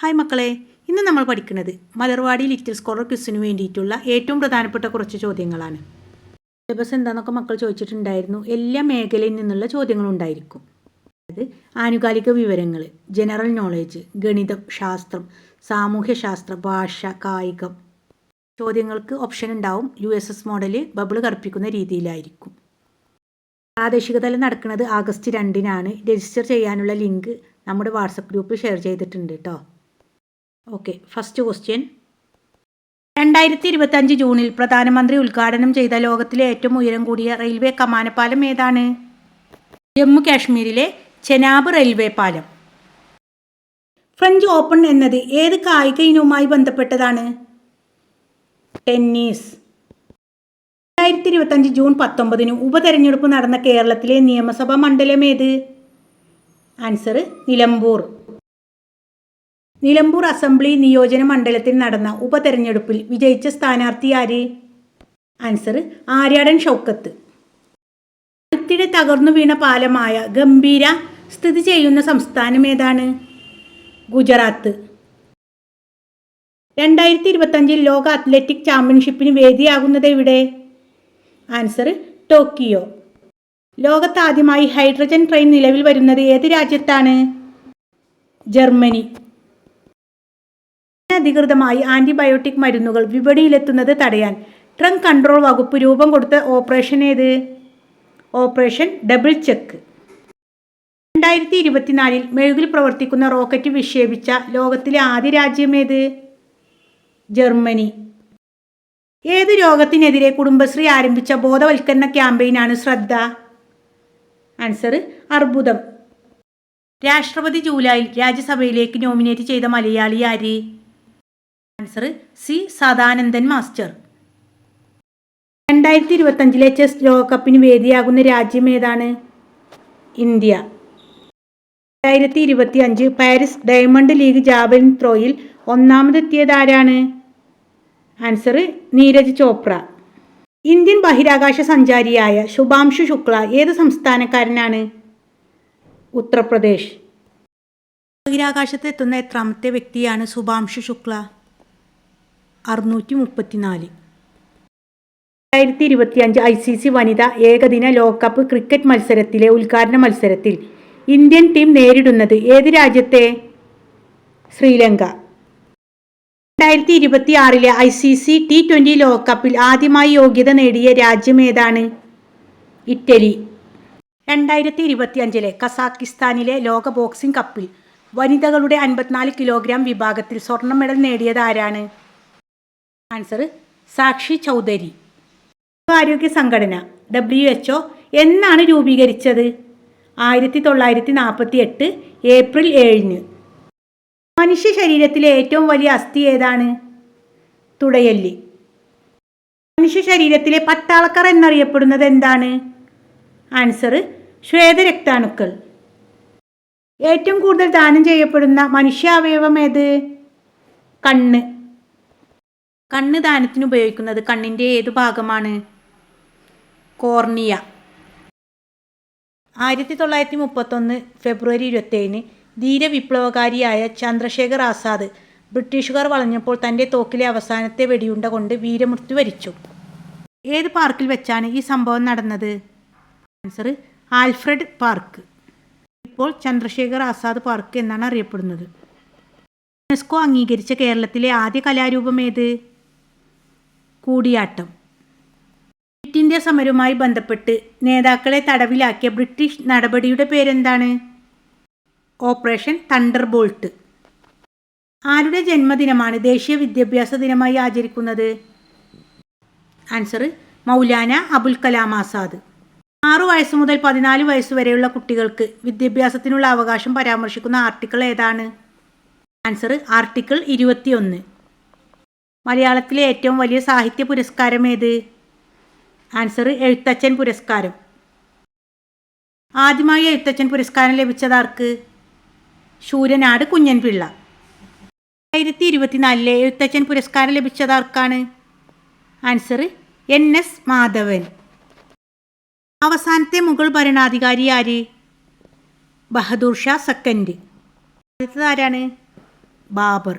Hi മക്കളെ ഇന്ന് നമ്മൾ പഠിക്കുന്നത് മലർവാടി ലിറ്റിൽ സ്കോളർ ക്വിസിന് വേണ്ടിയിട്ടുള്ള ഏറ്റവും പ്രധാനപ്പെട്ട കുറച്ച് ചോദ്യങ്ങളാണ്. സിലബസ് എന്താണെന്നൊക്കെ മക്കൾ ചോദിച്ചിട്ടുണ്ടായിരുന്നു. എല്ലാ മേഖലയിൽ നിന്നുള്ള ചോദ്യങ്ങളുണ്ടായിരിക്കും. അതായത് ആനുകാലിക വിവരങ്ങൾ ജനറൽ നോളേജ് ഗണിതം ശാസ്ത്രം സാമൂഹ്യശാസ്ത്രം ഭാഷ കായികം. ചോദ്യങ്ങൾക്ക് ഓപ്ഷൻ ഉണ്ടാവും. U S S model bubble കറുപ്പിക്കുന്ന രീതിയിലായിരിക്കും. പ്രാദേശിക തലം നടക്കുന്നത് ആഗസ്റ്റ് രണ്ടിനാണ്. രജിസ്റ്റർ ചെയ്യാനുള്ള ലിങ്ക് നമ്മുടെ വാട്സപ്പ് ഗ്രൂപ്പിൽ ഷെയർ ചെയ്തിട്ടുണ്ട് കേട്ടോ ഓക്കെ ഫസ്റ്റ് ക്വസ്റ്റ്യൻ രണ്ടായിരത്തി ഇരുപത്തഞ്ച് ജൂണിൽ പ്രധാനമന്ത്രി ഉദ്ഘാടനം ചെയ്ത ലോകത്തിലെ ഏറ്റവും ഉയരം കൂടിയ റെയിൽവേ കമാനപ്പാലം ഏതാണ്? ജമ്മു കാശ്മീരിലെ ചെനാബ് റെയിൽവേ പാലം. ഫ്രഞ്ച് ഓപ്പൺ എന്നത് ഏത് കായിക ഇനവുമായി ബന്ധപ്പെട്ടതാണ്? ടെന്നീസ്. രണ്ടായിരത്തി ഇരുപത്തഞ്ച് ജൂൺ പത്തൊമ്പതിന് ഉപതെരഞ്ഞെടുപ്പ് നടന്ന കേരളത്തിലെ നിയമസഭാ മണ്ഡലം ഏത്? ആൻസർ നിലമ്പൂർ. നിലമ്പൂർ അസംബ്ലി നിയോജന മണ്ഡലത്തിൽ നടന്ന ഉപതെരഞ്ഞെടുപ്പിൽ വിജയിച്ച സ്ഥാനാർത്ഥി ആര്? ആൻസർ ആര്യാടൻ ഷൗക്കത്ത്. അടുത്തിടെ തകർന്നു വീണ പാലമായ ഗംഭീര സ്ഥിതി ചെയ്യുന്ന സംസ്ഥാനം ഏതാണ്? ഗുജറാത്ത്. രണ്ടായിരത്തി ഇരുപത്തഞ്ചിൽ ലോക അത്ലറ്റിക് ചാമ്പ്യൻഷിപ്പിന് വേദിയാകുന്നത് എവിടെ? Answer Tokyo. ലോകത്താദ്യമായി ഹൈഡ്രജൻ ട്രെയിൻ നിലവിൽ വരുന്നത് ഏത് രാജ്യത്താണ്? ജർമ്മനി. അനധികൃതമായി ആന്റിബയോട്ടിക് മരുന്നുകൾ വിപണിയിലെത്തുന്നത് തടയാൻ ഡ്രഗ് കൺട്രോൾ വകുപ്പ് രൂപം കൊടുത്ത ഓപ്പറേഷൻ ഏത്? Operation double check. രണ്ടായിരത്തി ഇരുപത്തിനാലിൽ മെഴുകിൽ പ്രവർത്തിക്കുന്ന റോക്കറ്റ് വിക്ഷേപിച്ച ലോകത്തിലെ ആദ്യ രാജ്യം ഏത്? ജർമ്മനി. ഏത് രോഗത്തിനെതിരെ കുടുംബശ്രീ ആരംഭിച്ച ബോധവൽക്കരണ ക്യാമ്പയിനാണ് ശ്രദ്ധ? ആൻസർ അർബുദം. രാഷ്ട്രപതി ജൂലൈയിൽ രാജ്യസഭയിലേക്ക് നോമിനേറ്റ് ചെയ്ത മലയാളി ആര്? Answer C Sadanandan master. രണ്ടായിരത്തി ഇരുപത്തഞ്ചിലെ ചെസ് ലോകകപ്പിന് വേദിയാകുന്ന രാജ്യം ഏതാണ്? ഇന്ത്യ. രണ്ടായിരത്തി ഇരുപത്തി അഞ്ച് പാരീസ് ഡയമണ്ട് ലീഗ് ജാവലിൻ ത്രോയിൽ ഒന്നാമതെത്തിയത് ആരാണ്? ആൻസർ നീരജ് ചോപ്ര. ഇന്ത്യൻ ബഹിരാകാശ സഞ്ചാരിയായ ശുഭാംശു ശുക്ല ഏത് സംസ്ഥാനക്കാരനാണ്? ഉത്തർപ്രദേശ്. ബഹിരാകാശത്തെത്തുന്ന എത്രാമത്തെ വ്യക്തിയാണ് ശുഭാംശു ശുക്ല? അറുന്നൂറ്റി മുപ്പത്തിനാല് രണ്ടായിരത്തി ഇരുപത്തിയഞ്ച് ഐ സി സി വനിതാ ഏകദിന ലോകകപ്പ് ക്രിക്കറ്റ് മത്സരത്തിലെ ഉദ്ഘാടന മത്സരത്തിൽ ഇന്ത്യൻ ടീം നേരിടുന്നത് ഏത് രാജ്യത്തെ? ശ്രീലങ്ക. രണ്ടായിരത്തി ഇരുപത്തി ആറിലെ I C C T twenty ലോകകപ്പിൽ ആദ്യമായി യോഗ്യത നേടിയ രാജ്യം ഏതാണ്? ഇറ്റലി. രണ്ടായിരത്തി ഇരുപത്തി അഞ്ചിലെ കസാക്കിസ്ഥാനിലെ ലോക ബോക്സിംഗ് കപ്പിൽ വനിതകളുടെ അൻപത്തിനാല് കിലോഗ്രാം വിഭാഗത്തിൽ സ്വർണ മെഡൽ നേടിയത് ആരാണ്? ആൻസർ സാക്ഷി ചൗധരി. ആരോഗ്യ സംഘടന ഡബ്ല്യു എച്ച് ഒ എന്നാണ് രൂപീകരിച്ചത്? ആയിരത്തി തൊള്ളായിരത്തി നാൽപ്പത്തി എട്ട് ഏപ്രിൽ ഏഴിന്. മനുഷ്യ ശരീരത്തിലെ ഏറ്റവും വലിയ അസ്ഥി ഏതാണ്? തുടയല്ലി. മനുഷ്യ ശരീരത്തിലെ പട്ടാളക്കർ എന്നറിയപ്പെടുന്നത് എന്താണ്? ആൻസർ ശ്വേതരക്താണുക്കൾ ഏറ്റവും കൂടുതൽ ദാനം ചെയ്യപ്പെടുന്ന മനുഷ്യാവയവം ഏത്? കണ്ണ്. കണ്ണ് ദാനത്തിന് ഉപയോഗിക്കുന്നത് കണ്ണിന്റെ ഏത് ഭാഗമാണ്? കോർണിയ. ആയിരത്തി തൊള്ളായിരത്തി മുപ്പത്തൊന്ന് ഫെബ്രുവരി ഇരുപത്തേഴിന് ധീരവിപ്ലവകാരിയായ ചന്ദ്രശേഖർ ആസാദ് ബ്രിട്ടീഷുകാർ വളഞ്ഞപ്പോൾ തന്റെ തോക്കിലെ അവസാനത്തെ വെടിയുണ്ട കൊണ്ട് വീരമൃത്യു വരിച്ചു. ഏത് പാർക്കിൽ വെച്ചാണ് ഈ സംഭവം നടന്നത്? Answer Alfred Park. ഇപ്പോൾ ചന്ദ്രശേഖർ ആസാദ് പാർക്ക് എന്നാണ് അറിയപ്പെടുന്നത്. യുനെസ്കോ അംഗീകരിച്ച കേരളത്തിലെ ആദ്യ കലാരൂപം ഏത്? കൂടിയാട്ടം. ക്വിറ്റ് ഇന്ത്യ സമരവുമായി ബന്ധപ്പെട്ട് നേതാക്കളെ തടവിലാക്കിയ ബ്രിട്ടീഷ് നടപടിയുടെ പേരെന്താണ്? ഓപ്പറേഷൻ തണ്ടർ ബോൾട്ട് ആരുടെ ജന്മദിനമാണ് ദേശീയ വിദ്യാഭ്യാസ ദിനമായി ആചരിക്കുന്നത്? ആൻസർ മൗലാന അബുൽ കലാം ആസാദ്. ആറു വയസ്സ് മുതൽ പതിനാല് വയസ്സ് വരെയുള്ള കുട്ടികൾക്ക് വിദ്യാഭ്യാസത്തിനുള്ള അവകാശം പരാമർശിക്കുന്ന ആർട്ടിക്കിൾ ഏതാണ്? ആൻസർ ആർട്ടിക്കിൾ ഇരുപത്തിയൊന്ന്. മലയാളത്തിലെ ഏറ്റവും വലിയ സാഹിത്യ പുരസ്കാരം ഏത്? ആൻസർ എഴുത്തച്ഛൻ പുരസ്കാരം. ആദ്യമായി എഴുത്തച്ഛൻ പുരസ്കാരം ലഭിച്ചതാർക്ക് ശൂരനാട് കുഞ്ഞൻപിള്ള. രണ്ടായിരത്തി ഇരുപത്തിനാലിലെ എഴുത്തച്ഛൻ പുരസ്കാരം ലഭിച്ചതാർക്കാണ് ആൻസർ എൻ എസ് മാധവൻ. അവസാനത്തെ മുഗൾ ഭരണാധികാരി ആര്? ബഹദൂർ ഷാ സെക്കൻഡ്. ആരാണ്? ബാബർ.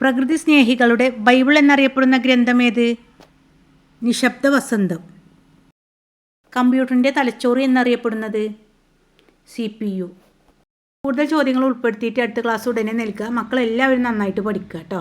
പ്രകൃതി സ്നേഹികളുടെ ബൈബിൾ എന്നറിയപ്പെടുന്ന ഗ്രന്ഥം ഏത്? നിശബ്ദ വസന്തം കമ്പ്യൂട്ടറിന്റെ തലച്ചോറ് എന്നറിയപ്പെടുന്നത് സി പി യു. കൂടുതൽ ചോദ്യങ്ങൾ ഉൾപ്പെടുത്തിയിട്ട് അടുത്ത ക്ലാസ് ഉടനെ നിൽക്കുക. മക്കളെല്ലാവരും നന്നായിട്ട് പഠിക്കുക കേട്ടോ.